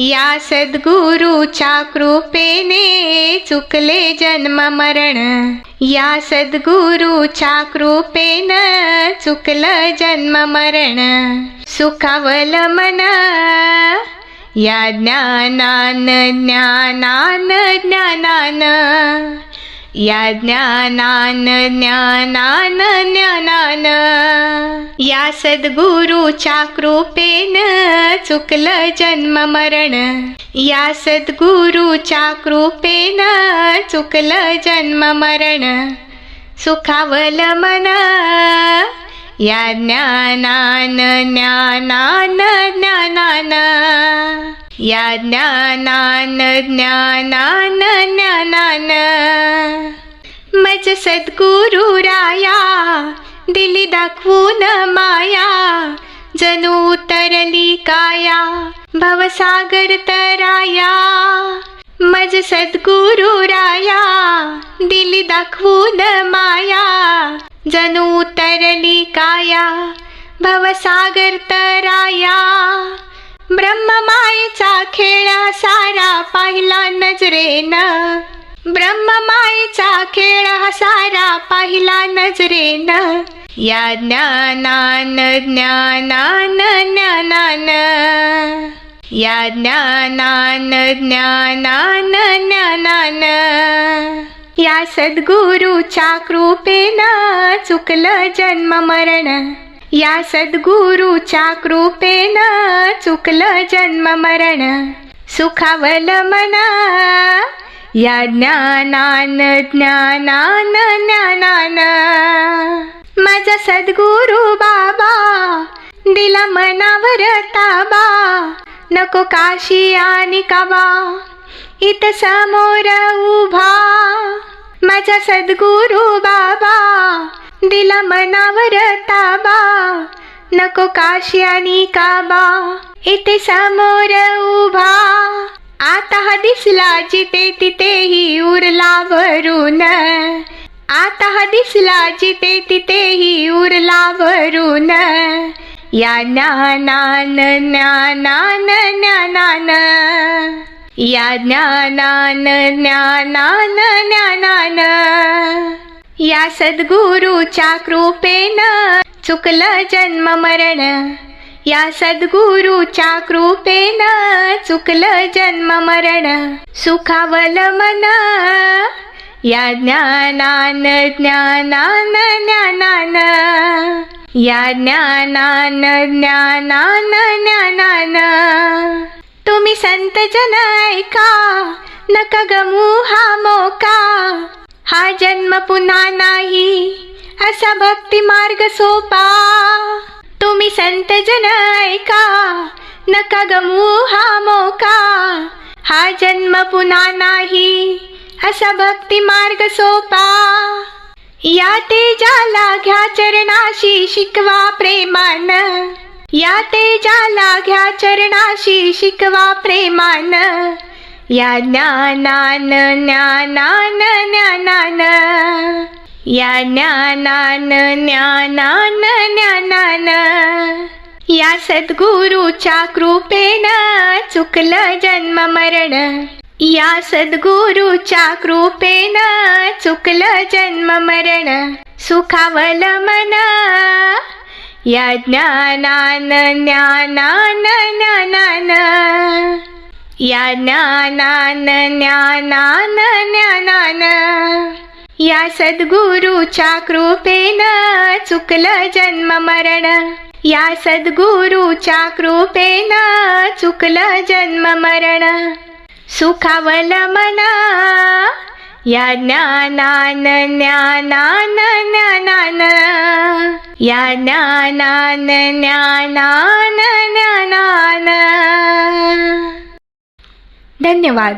या सद्गुरूच्या कृपेने चुकले जन्म मरण. या सद्गुरूच्या कृपेनं चुकलं जन्म मरण. सुखावल मन या ज्ञानान ज्ञानान ज्ञानान. या ज्ञानान ज्ञानान ज्ञानान. या सद्गुरूच्या कृपेन चुकलं जन्म मरण. या सद्गुरूच्या कृपेन चुकलं जन्म मरण. सुखावल मन. या ज्ञानान ज्ञानान ज्ञानान ज्ञानान ज्ञानान मज सद्गुरु राया दिली दाखवून माया. जणू तरली काया भवसागर तराया. मज सद्गुरु राया दिली दाखवून माया. जणू तरली काया भवसागर तराया. ब्रह्ममायेचा खेळ सारा पाहिला नजरेनं. ब्रह्ममायेचा खेळ सारा पाहिला नजरेनं. या ज्ञानान ज्ञानान ज्ञानान. या ज्ञानान ज्ञानान ज्ञानान. या सद्गुरूच्या कृपेनं चुकलं जन्म मरण. या सद्गुरूच्या कृपेन चुकलं जन्म मरण सुखावल मना. या ज्ञानान ज्ञानान ज्ञानान. माझा सद्गुरु बाबा दिला मनावर ताबा. नको काशी आणि काबा इत समोर उभा. माझा सद्गुरु बाबा दिला मनावर ताबा. नको काशी आणि काबा इथे समोर उभा. आता हा दिसला जिथे तिथेही उरला भरून आता हा दिसला जिथे तिथेही उरला भरून या ज्ञानान ज्ञानान ज्ञानान. या ज्ञानान ज्ञानान ज्ञानान. या सद्गुरूच्या कृपेनं चुकलं जन्म मरण. या सद्गुरूच्या कृपेनं चुकलं जन्म मरण. सुखावल मन. या ज्ञानान ज्ञानान ज्ञानान. या ज्ञानान ज्ञानान ज्ञानान. तुम्ही संत जन ऐका नका गमू हा मोका. हा जन्म पुन्हा नाही. असा भक्ती मार्ग सोपा. तुम्ही संत जन ऐका नका गमू हा मोका. हा जन्म पुन्हा नाही असा भक्ती मार्ग सोपा. या तेजाला घ्या चरणाशी शिकवा प्रेमान. या तेजाला घ्या चरणाशी शिकवा प्रेमान. या ज्ञानान ज्ञानान ज्ञानान. या ज्ञानान ज्ञानान ज्ञानान. या सद्गुरूच्या कृपेनं चुकलं जन्म मरण. या सद्गुरूच्या कृपेनं चुकलं जन्म मरण. सुखावल मन. या ज्ञानान ज्ञानान ज्ञानान. या ज्ञानान ज्ञानान ज्ञानान. या सद्गुरूच्या कृपेनं चुकलं जन्म मरण. या सद्गुरूच्या कृपेनं चुकलं जन्म मरण. सुखावल मना या ज्ञानान ज्ञानान ज्ञानान. या ज्ञानान ज्ञानान ज्ञानान. धन्यवाद.